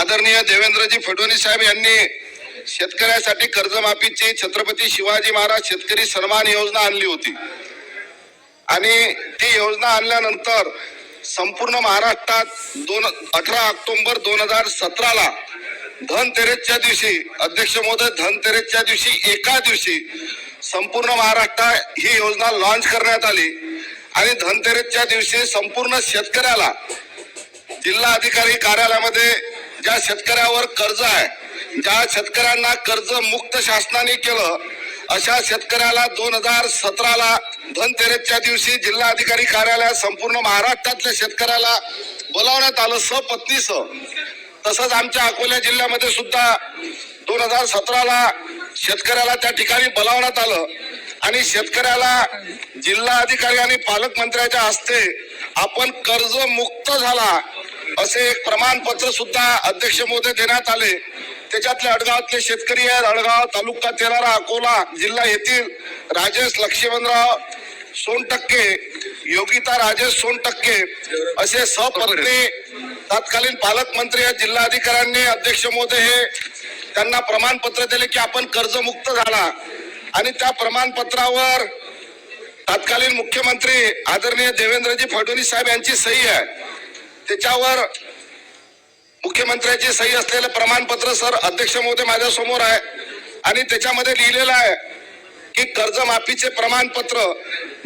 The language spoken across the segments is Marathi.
आदरणीय देवेंद्रजी फडणवीस साहेब यांनी शेतकऱ्यासाठी कर्जमाफीची छत्रपती शिवाजी महाराज शेतकरी सन्मान योजना आणली होती. आणि ती योजना आणल्यानंतर संपूर्ण महाराष्ट्रात दोन अठरा ऑक्टोबर दोन हजार सतराला धनतेरेसच्या दिवशी अध्यक्ष महोदय धनतेरेसच्या दिवशी एका दिवशी संपूर्ण महाराष्ट्रात ही योजना लॉन्च करण्यात आली. आणि धनतेरेसच्या दिवशी संपूर्ण शेतकऱ्याला जिल्हा अधिकारी कार्यालयामध्ये ज्या शेतकऱ्यावर कर्ज आहे ज्या शेतकऱ्यांना कर्ज मुक्त शासनाने केलं अशा शेतकऱ्याला दोन हजार सतराला धनतेरसच्या दिवशी जिल्हा अधिकारी कार्यालयात संपूर्ण महाराष्ट्रातल्या शेतकऱ्याला बोलावण्यात आलं सपत्नीसह तसंच आमच्या अकोला जिल्ह्यामध्ये सुद्धा दोन हजार सतराला शेतकऱ्याला त्या ठिकाणी बोलावण्यात आलं. आणि शेतकऱ्याला जिल्हा अधिकारी आणि पालकमंत्र्याच्या हस्ते आपण कर्ज मुक्त झाला असे एक प्रमाणपत्र सुद्धा अध्यक्ष महोदय देण्यात आले. त्याच्यातले अडगावातले शेतकरी आहेत. अडगाव तालुका तेलारा अकोला जिल्हा येथील राजेश लक्ष्मणराव सोनटक्के योगिता राजेश सोनटक्के असे सपत्नी तत्कालीन पालकमंत्री या जिल्हाधिकाऱ्यांनी अध्यक्ष महोदय हे त्यांना प्रमाणपत्र दिले की आपण कर्जमुक्त झाला. आणि त्या प्रमाणपत्रावर तत्कालीन मुख्यमंत्री आदरणीय देवेंद्रजी फडणवीस साहेब यांची सही आहे. त्याच्यावर मुख्यमंत्र्याची सही असलेलं प्रमाणपत्र सर अध्यक्ष महोदय माझ्यासमोर आहे. आणि त्याच्यामध्ये लिहिलेलं आहे की कर्जमाफीचे प्रमाणपत्र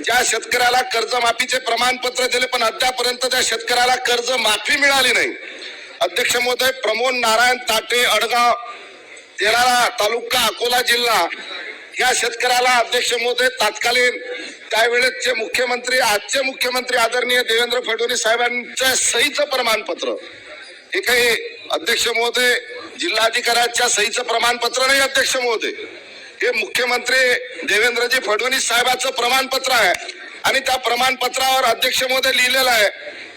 ज्या शेतकऱ्याला कर्जमाफीचे प्रमाणपत्र दिले पण अद्यापर्यंत त्या शेतकऱ्याला कर्ज माफी मिळाली नाही. अध्यक्ष महोदय प्रमोद नारायण ताटे अडगाव तेलारा तालुका अकोला जिल्हा या शेतकऱ्याला अध्यक्ष महोदय तत्कालीन त्यावेळेसचे मुख्यमंत्री आजचे मुख्यमंत्री आदरणीय देवेंद्र फडणवीस साहेबांच्या सहीचं प्रमाणपत्र. हे काही अध्यक्ष महोदय जिल्हाधिकाऱ्याच्या सहीचं प्रमाणपत्र नाही अध्यक्ष महोदय. हे मुख्यमंत्री देवेंद्रजी फडणवीस साहेबाचं प्रमाणपत्र आहे. आणि त्या प्रमाणपत्रावर अध्यक्ष महोदय लिहिलेलं आहे.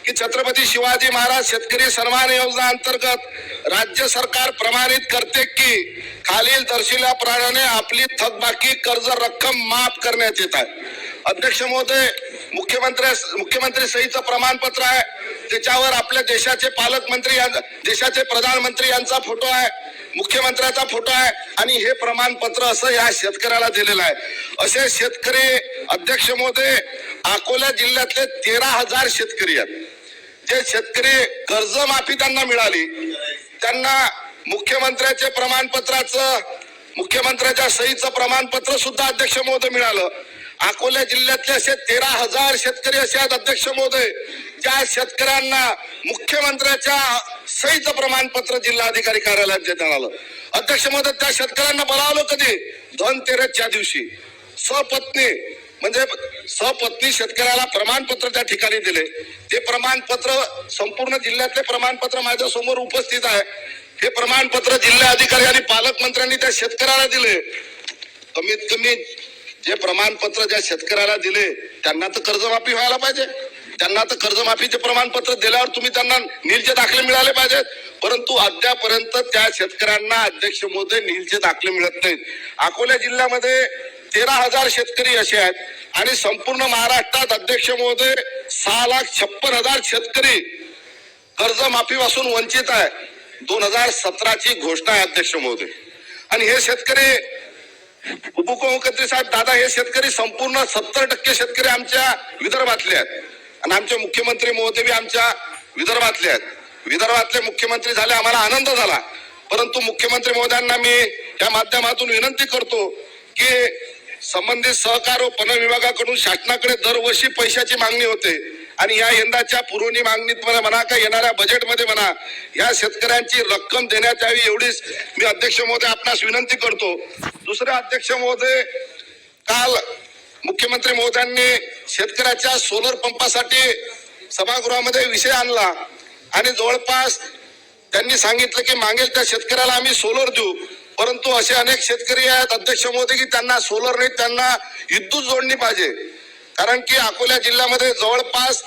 की छत्रपती शिवाजी महाराज शेतकरी सन्मान योजना अंतर्गत राज्य सरकार प्रमाणित करते की खालील दर्शिल्याप्रमाणे आपली थकबाकी कर्ज रक्कम माफ करण्यात येत आहे. अध्यक्ष महोदय मुख्यमंत्री मुख्यमंत्री सहीचं प्रमाणपत्र आहे. त्याच्यावर आपल्या देशाचे पालकमंत्री देशाचे प्रधानमंत्री यांचा फोटो आहे. मुख्यमंत्र्याचा फोटो आहे. आणि हे प्रमाणपत्र असं या शेतकऱ्याला दिलेलं आहे. असे शेतकरी अध्यक्ष महोदय अकोला जिल्ह्यातले तेरा हजार शेतकरी आहेत. जे शेतकरी कर्जमाफी त्यांना मिळाली त्यांना मुख्यमंत्र्याचे प्रमाणपत्राचं मुख्यमंत्र्याच्या सहीचं प्रमाणपत्र सुद्धा अध्यक्ष महोदय मिळालं. अकोला जिल्ह्यातले असे तेरा हजार शेतकरी असे आहेत अध्यक्ष महोदय त्या शेतकऱ्यांना मुख्यमंत्र्याच्या सहीचं प्रमाणपत्र जिल्हाधिकारी कार्यालयात देण्यात आलं. अध्यक्ष महोदय त्या शेतकऱ्यांना बोलावलं कधी? धनतेरसच्या दिवशी. सपत्नी म्हणजे सपत्नी शेतकऱ्याला प्रमाणपत्र त्या ठिकाणी दिले. ते प्रमाणपत्र संपूर्ण जिल्ह्यातले प्रमाणपत्र माझ्यासमोर उपस्थित आहे हे प्रमाणपत्र जिल्हा अधिकारी आणि पालकमंत्र्यांनी त्या शेतकऱ्याला दिले. कमीत कमी जे प्रमाणपत्र ज्या शेतकऱ्याला दिले त्यांना तर कर्जमाफी व्हायला पाहिजे. त्यांना तर कर्जमाफीचे प्रमाणपत्र दिल्यावर तुम्ही त्यांना नीलचे दाखले मिळाले पाहिजेत. परंतु अद्यापर्यंत त्या शेतकऱ्यांना अध्यक्ष महोदय नीलचे दाखले मिळत नाहीत. अकोला जिल्ह्यामध्ये तेरा हजार शेतकरी असे आहेत. आणि संपूर्ण महाराष्ट्रात अध्यक्ष महोदय सहा लाख छप्पन हजार शेतकरी कर्जमाफीपासून वंचित आहे. दोन हजार सतराची घोषणा आहे अध्यक्ष महोदय. आणि हे शेतकरी उपमुख्यमंत्री साहेब दादा हे शेतकरी संपूर्ण सत्तर टक्के शेतकरी आमच्या विदर्भातले आहेत. आणि आमचे मुख्यमंत्री महोदय बी आमच्या विदर्भातले आहेत. विदर्भातले मुख्यमंत्री झाले आम्हाला आनंद झाला. परंतु मुख्यमंत्री महोदयांना मी या माध्यमातून विनंती करतो की संबंधित सहकार व पणन विभागाकडून शासनाकडे दरवर्षी पैशाची मागणी होते. आणि या यंदाच्या पुरवणी मागणीत म्हणा म्हणा का येणाऱ्या बजेटमध्ये म्हणा या शेतकऱ्यांची रक्कम देण्यात यावी एवढीच मी अध्यक्ष महोदय आपणास विनंती करतो. दुसरे अध्यक्ष महोदय काल मुख्यमंत्री महोदयांनी शेतकऱ्याच्या सोलर पंपासाठी सभागृहामध्ये विषय आणला. आणि जवळपास त्यांनी सांगितलं की मागेल त्या शेतकऱ्याला आम्ही सोलर देऊ. परंतु असे अनेक शेतकरी आहेत अध्यक्ष मोदी की त्यांना सोलर नाही त्यांना विद्युत जोडणी पाहिजे. कारण की अकोला जिल्ह्यामध्ये जवळपास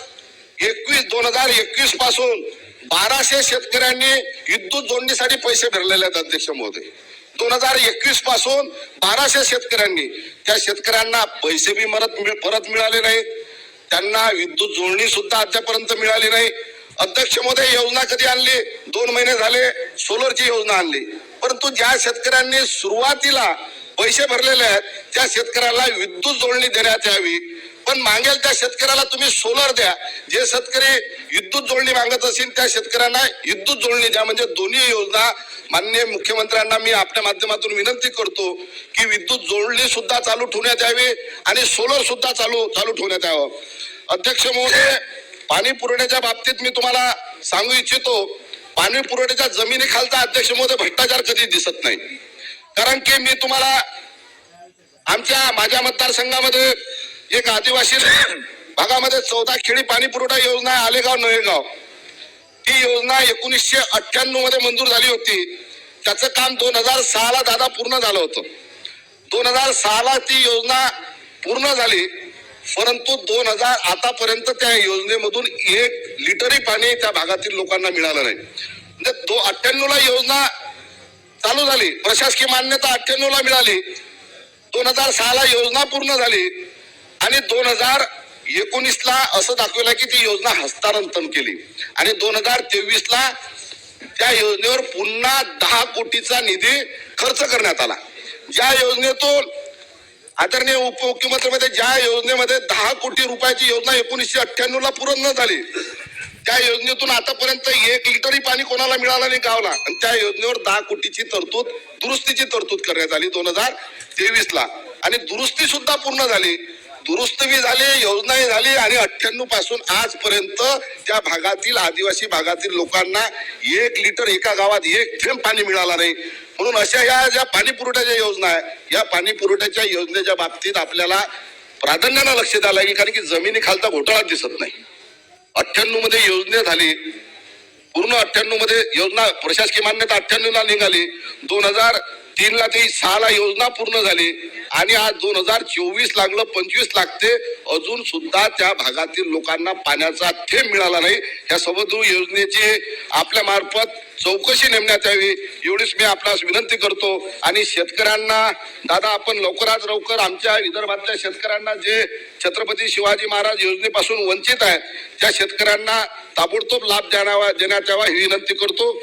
एकवीस दोन हजार एकवीसपासून बाराशे शेतकऱ्यांनी विद्युत जोडणीसाठी पैसे भरलेले आहेत अध्यक्ष महोदय दोन हजार एकवीसपासून बाराशे शेतकऱ्यांनी त्या शेतकऱ्यांना पैसे बी मरत परत मिळाले नाही त्यांना विद्युत जोडणी सुद्धा अद्यापर्यंत मिळाली नाही. अध्यक्षमध्ये योजना कधी आणली? दोन महिने झाले सोलरची योजना आणली. परंतु ज्या शेतकऱ्यांनी सुरुवातीला पैसे भरलेले आहेत त्या शेतकऱ्याला विद्युत जोडणी देण्यात यावी. पण मागेल त्या शेतकऱ्याला तुम्ही सोलर द्या. जे शेतकरी विद्युत जोडणी मागत असेल त्या शेतकऱ्यांना विद्युत जोडणी द्या. म्हणजे दोन्ही योजना माननीय मुख्यमंत्र्यांना मी आपल्या माध्यमातून विनंती करतो की विद्युत जोडणी सुद्धा चालू ठेवण्यात यावी आणि सोलर सुद्धा चालू चालू ठेवण्यात यावं. अध्यक्ष महोदय पाणी पुरवठ्याच्या बाबतीत मी तुम्हाला सांगू इच्छितो पाणी पुरवठ्याच्या जमिनीखालचा अध्यक्ष महोदय भ्रष्टाचार कधी दिसत नाही. कारण की मी तुम्हाला आमच्या माझ्या मतदारसंघामध्ये एक आदिवासी भागामध्ये चौदा खेडी पाणी पुरवठा योजना आलेगाव नळेगाव. ती योजना एकोणीसशे अठ्ठ्याण्णवमध्ये मंजूर झाली होती. त्याचं काम दोन हजार सहाला दादा पूर्ण झालं होतं. दोन हजार सहाला ती योजना पूर्ण झाली. परंतु दोन हजार आतापर्यंत त्या योजनेमधून एक लिटरही पाणी त्या भागातील लोकांना मिळालं नाही. म्हणजे दो अठ्ठ्याण्णव ला योजना चालू झाली. प्रशासकीय मान्यता अठ्ठ्याण्णव ला मिळाली. दोन हजार सहाला योजना पूर्ण झाली. आणि दोन हजार एकोणीस ला असं दाखवलं की ती योजना हस्तांतरण केली. आणि दोन हजार तेवीस ला त्या योजनेवर पुन्हा दहा कोटीचा निधी खर्च करण्यात आला. ज्या योजनेतून आदरणीय उपमुख्यमंत्र्यांमध्ये ज्या योजनेमध्ये दहा कोटी रुपयाची योजना एकोणीसशे अठ्ठ्याण्णव ला पूर्ण न झाली त्या योजनेतून आतापर्यंत एक लिटरही पाणी कोणाला मिळालं नाही गावला. आणि त्या योजनेवर दहा कोटीची तरतूद दुरुस्तीची तरतूद करण्यात आली दोन हजार तेवीस ला आणि दुरुस्ती सुद्धा पूर्ण झाली. दुरुस्ती बी झाली योजनाही झाली आणि अठ्ठ्याण्णवपासून आजपर्यंत त्या भागातील आदिवासी भागातील लोकांना एक लिटर एका गावात एक थेंब पाणी मिळाला नाही. म्हणून अशा या ज्या पाणी पुरवठ्याच्या योजना आहे या पाणी पुरवठ्याच्या योजनेच्या बाबतीत आपल्याला प्राधान्यानं लक्ष द्यायला लागेल कारण की जमिनी खालचा घोटाळा दिसत नाही. अठ्ठ्याण्णवमध्ये योजना झाली पूर्ण अठ्ठ्याण्णवमध्ये योजना प्रशासकीय मान्यता अठ्ठ्याण्णव ला निघाली. दोन हजार तीन ला ते सहा योजना पूर्ण झाली. आणि आज दोन हजार चोवीस लागलं पंचवीस लागते. अजून सुद्धा त्या भागातील लोकांना पाण्याचा थेंब मिळाला नाही. या समुद्र योजनेची आपल्या मार्फत चौकशी नेमण्यात यावी. एवढीच मी आपणास विनंती करतो. आणि शेतकऱ्यांना दादा आपण लवकरात लवकर आमच्या विदर्भातल्या शेतकऱ्यांना जे छत्रपती शिवाजी महाराज योजनेपासून वंचित आहेत त्या शेतकऱ्यांना ताबडतोब लाभ देण्यावा देण्यात यावा ही विनंती करतो.